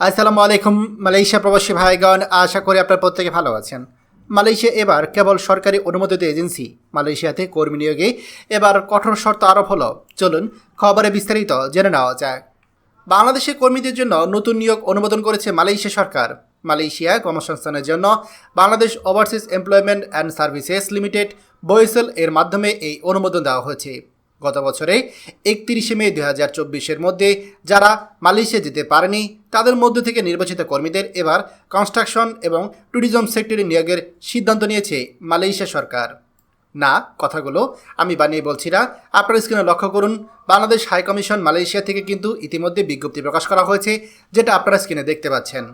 আসসালামু আলাইকুম, মালয়েশিয়া প্রবাসী ভাইগণ, আশা করি আপনার প্রত্যেকে ভালো আছেন। মালয়েশিয়া এবার কেবল সরকারি অনুমোদিত এজেন্সি, মালয়েশিয়াতে কর্মী নিয়োগে এবার কঠোর শর্ত আরোপ হলো। চলুন খবরে বিস্তারিত জেনে নেওয়া যাক। বাংলাদেশের কর্মীদের জন্য নতুন নিয়োগ অনুমোদন করেছে মালয়েশিয়া সরকার। মালয়েশিয়া কর্মসংস্থানের জন্য Bangladesh overseas employment and services limited BOESL এর মাধ্যমে এই অনুমোদন দেওয়া হয়েছে। গত বছরে একত্রিশে মে দুই হাজার চব্বিশের মধ্যে যারা মালয়েশিয়া যেতে পারেনি, তাদের মধ্য থেকে নির্বাচিত কর্মীদের এবার কনস্ট্রাকশন এবং ট্যুরিজম সেক্টরে নিয়োগের সিদ্ধান্ত নিয়েছে মালয়েশিয়া সরকার। না, কথাগুলো আমি বানিয়ে বলছি না। আপনার স্ক্রিনে লক্ষ্য করুন, বাংলাদেশ হাইকমিশন মালয়েশিয়া থেকে কিন্তু ইতিমধ্যে বিজ্ঞপ্তি প্রকাশ করা হয়েছে, যেটা আপনারা স্ক্রিনে দেখতে পাচ্ছেন।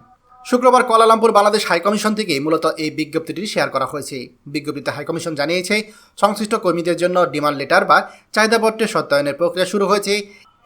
শুক্রবার কোয়ালালামপুর বাংলাদেশ হাইকমিশন থেকে মূলত এই বিজ্ঞপ্তিটি শেয়ার করা হয়েছে। বিজ্ঞপ্তিতে হাইকমিশন জানিয়েছে, সংশ্লিষ্ট কর্মীদের জন্য ডিমান্ড লেটার বা চাহিদাপত্রের সত্যায়নের প্রক্রিয়া শুরু হয়েছে।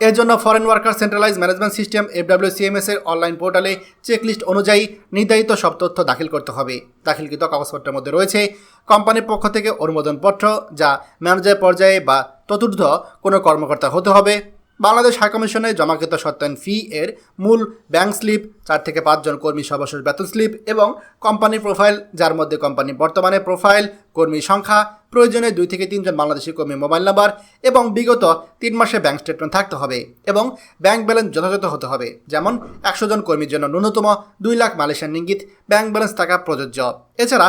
এর জন্য foreign worker centralise management system FWCMS এর অনলাইন পোর্টালে চেকলিস্ট অনুযায়ী নির্ধারিত সব তথ্য দাখিল করতে হবে। দাখিলকৃত কাগজপত্রের মধ্যে রয়েছে কোম্পানির পক্ষ থেকে অনুমোদনপত্র, যা ম্যানেজার পর্যায়ে বা চতুর্থ কোনো কর্মকর্তা হতে হবে। বাংলাদেশ হাইকমিশনে জমাকৃত সত্যায়ন ফি এর মূল ব্যাংক স্লিপ চার থেকে পাঁচজন কর্মী সর্বশেষ বেতন স্লিপ এবং কোম্পানির প্রোফাইল, যার মধ্যে কোম্পানির বর্তমানে প্রোফাইল, কর্মী সংখ্যা, প্রয়োজনে দুই থেকে তিনজন বাংলাদেশি কর্মী মোবাইল নাম্বার এবং বিগত তিন মাসে ব্যাংক স্টেটমেন্ট থাকতে হবে এবং ব্যাংক ব্যালেন্স যথাযথ হতে হবে। যেমন, একশো জন কর্মীর জন্য ন্যূনতম দুই lakh Malaysian ringgit bank balance থাকা প্রযোজ্য। এছাড়া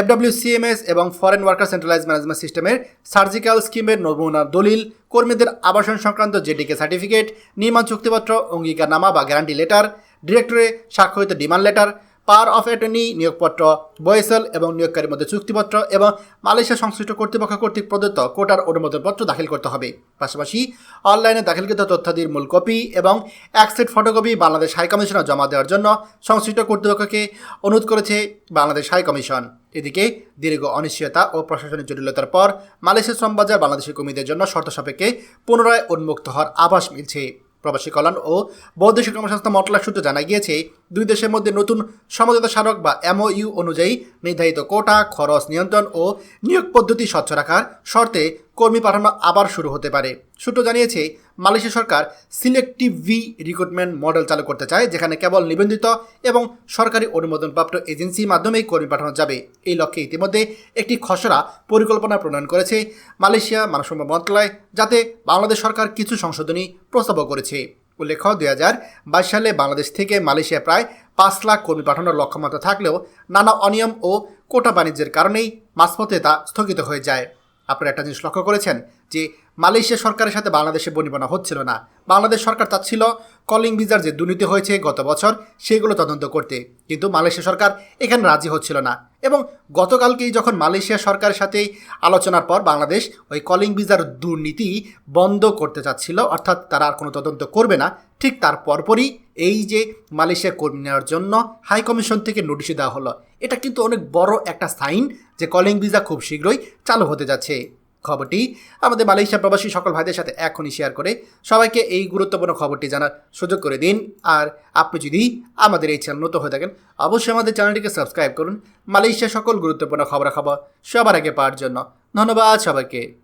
এফডব্লিউসিএমএস এবং ফরেন ওয়ার্কার সেন্ট্রালাইজ ম্যানেজমেন্ট সিস্টেমের সার্জিক্যাল স্কিমের নমুনা দলিল, কর্মীদের আবাসন সংক্রান্ত জেডিকে সার্টিফিকেট নির্মাণ চুক্তিপত্র, অঙ্গীকারনামা বা গ্যারান্টি লেটার ডিরেক্টরে স্বাক্ষরিত demand letter power of attorney, নিয়োগপত্র BOESL এবং নিয়োগকারীর মধ্যে চুক্তিপত্র এবং মালয়েশিয়া সংশ্লিষ্ট কর্তৃপক্ষ কর্তৃক প্রদত্ত কোটার অনুমোদনপত্র দাখিল করতে হবে। পাশাপাশি অনলাইনে দাখিলকৃত তথ্যাদির মূল কপি এবং এক সেট ফটোকপি বাংলাদেশ হাইকমিশনে জমা দেওয়ার জন্য সংশ্লিষ্ট কর্তৃপক্ষকে অনুরোধ করেছে বাংলাদেশ হাইকমিশন এদিকে দীর্ঘ অনিশ্চয়তা ও প্রশাসনিক জটিলতার পর মালয়েশিয়া শ্রমবাজার বাংলাদেশি কর্মীদের জন্য শর্ত সাপেক্ষে পুনরায় উন্মুক্ত হওয়ার আভাস মিলছে। প্রবাসী কল্যাণ ও বৈদেশিক কর্মসংস্থা মন্ত্রণালয় সূত্রে জানা গিয়েছে, দুই দেশের মধ্যে নতুন সমঝোতা স্মারক বা এমওইউ অনুযায়ী নির্ধারিত কোটা, খরচ, নিয়ন্ত্রণ ও নিয়োগ পদ্ধতি স্বচ্ছ রাখার শর্তে কর্মী পাঠানো আবার শুরু হতে পারে। সূত্র জানিয়েছে, মালয়েশিয়া সরকার সিলেক্টিভ ভি রিক্রুটমেন্ট মডেল চালু করতে চায়, যেখানে কেবল নিবন্ধিত এবং সরকারি অনুমোদনপ্রাপ্ত এজেন্সির মাধ্যমেই কর্মী পাঠানো যাবে। এই লক্ষ্যে ইতিমধ্যে একটি খসড়া পরিকল্পনা প্রণয়ন করেছে মালয়েশিয়া মানব সম্পদ মন্ত্রণালয়, যাতে বাংলাদেশ সরকার কিছু সংশোধনী প্রস্তাবও করেছে। উল্লেখ্য, দুই হাজার বাইশ সালে বাংলাদেশ থেকে মালয়েশিয়া প্রায় পাঁচ লাখ কর্মী পাঠানোর লক্ষ্যমাত্রা থাকলেও নানা অনিয়ম ও কোটা বাণিজ্যের কারণেই মাঝপথে তা স্থগিত হয়ে যায়। আপনারা একটা জিনিস লক্ষ্য করেছেন যে মালয়েশিয়া সরকারের সাথে বাংলাদেশে বনিবনা হচ্ছিল না। বাংলাদেশ সরকার চাচ্ছিল কলিং ভিসার যে দুর্নীতি হয়েছে গত বছর, সেগুলো তদন্ত করতে। কিন্তু মালয়েশিয়া সরকার এখানে রাজি হচ্ছিল না। এবং গতকালকেই যখন মালয়েশিয়া সরকারের সাথে আলোচনার পর বাংলাদেশ ওই কলিং ভিসার দুর্নীতি বন্ধ করতে চাচ্ছিল, অর্থাৎ তারা আর কোনো তদন্ত করবে না ঠিক তার পরপরই এই যে মালয়েশিয়া কর্মী নেওয়ার জন্য হাই কমিশন থেকে নোটিশ দেওয়া হলো। এটা কিন্তু অনেক বড় একটা সাইন যে কলিং ভিসা খুব শীঘ্রই চালু হতে যাচ্ছে। খবরটি আমাদের মালয়েশিয়া প্রবাসী সকল ভাইদের সাথে এখনই শেয়ার করে। সবাইকে এই গুরুত্বপূর্ণ খবরটি জানার সুযোগ করে দিন। আর আপনি যদি আমাদের এই চ্যানেল নতুন হয়ে থাকেন, অবশ্যই আমাদের চ্যানেলটিকে সাবস্ক্রাইব করুন। মালয়েশিয়া সকল গুরুত্বপূর্ণ খবরাখবর সবার আগে পাওয়ার জন্য। ধন্যবাদ সবাইকে।